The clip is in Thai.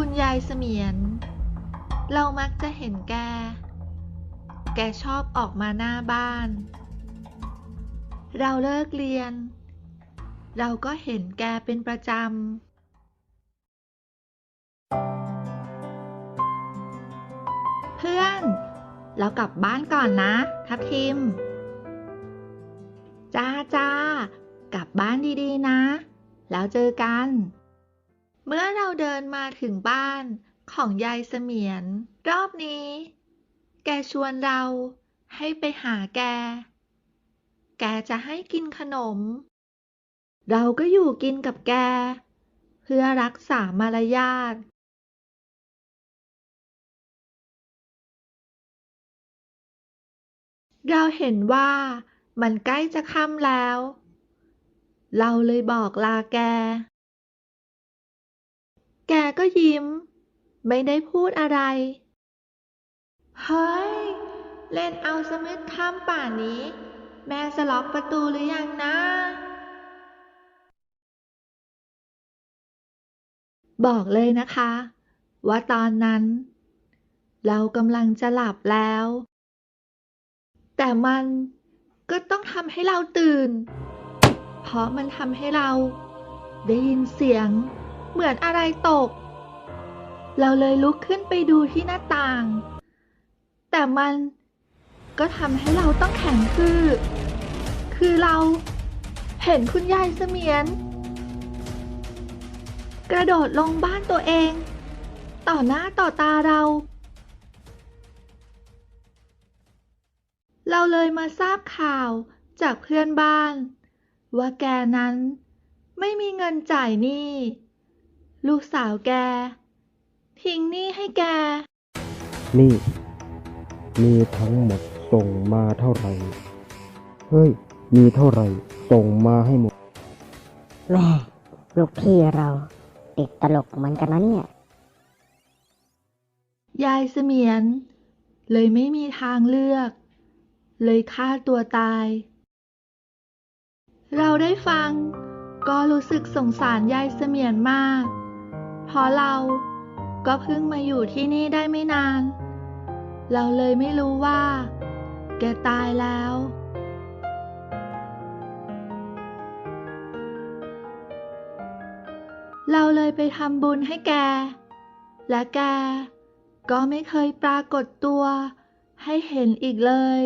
คุณยายเสมียน เรามักจะเห็นแก แกชอบออกมาหน้าบ้าน เราเลิกเรียน เราก็เห็นแกเป็นประจำ เพื่อน เรากลับบ้านก่อนนะ ทับทิม จ้าจ้ากลับบ้านดีๆนะ แล้วเจอกัน เมื่อเราเดินมาถึงบ้านของยายเสมียน รอบนี้ แกชวนเราให้ไปหาแก แกจะให้กินขนม เราก็อยู่กินกับแก เพื่อรักษามารยาทเราเห็นว่ามันใกล้จะค่ำแล้ว เราเลยบอกลาแก แกก็ยิ้ม ไม่ได้พูดอะไร เฮ้ย เล่นเอาสมืดค่ำป่านนี้ แม่จะล็อกประตูหรือยังนะ บอกเลยนะคะ ว่าตอนนั้น เรากำลังจะหลับแล้ว แต่มันก็ต้องทำให้เราตื่น เพราะมันทำให้เราได้ยินเสียง เหมือนอะไรตก เราเลยลุกขึ้นไปดูที่หน้าต่าง แต่มันก็ทำให้เราต้องแข็งคือ คือเราเห็นคุณยายเสมียน กระโดดลงบ้านตัวเอง ต่อหน้าต่อตาเรา เราเลยมาทราบข่าวจากเพื่อนบ้าน ว่าแกนั้นไม่มีเงินจ่ายหนี้ ลูกสาวแก ทิ้งหนี้ให้แก นี่ มีทั้งหมดส่งมาเท่าไหร่ เฮ้ย มีเท่าไหร่ ส่งมาให้หมด แม่ลูกพี่เราติดตลกเหมือนกันนั้นเนี่ย ยายเสมียน เลยไม่มีทางเลือก เลยฆ่าตัวตาย เราได้ฟัง ก็รู้สึกสงสารยายเสมียนมากเพ ราะเรา ก็เพิ่งมาอยู่ที่นี่ได้ไม่นาน เราเลยไม่รู้ว่า แกตายแล้ว เราเลยไปทำบุญให้แก และแก ก็ไม่เคยปรากฏตัว ให้เห็นอีกเลย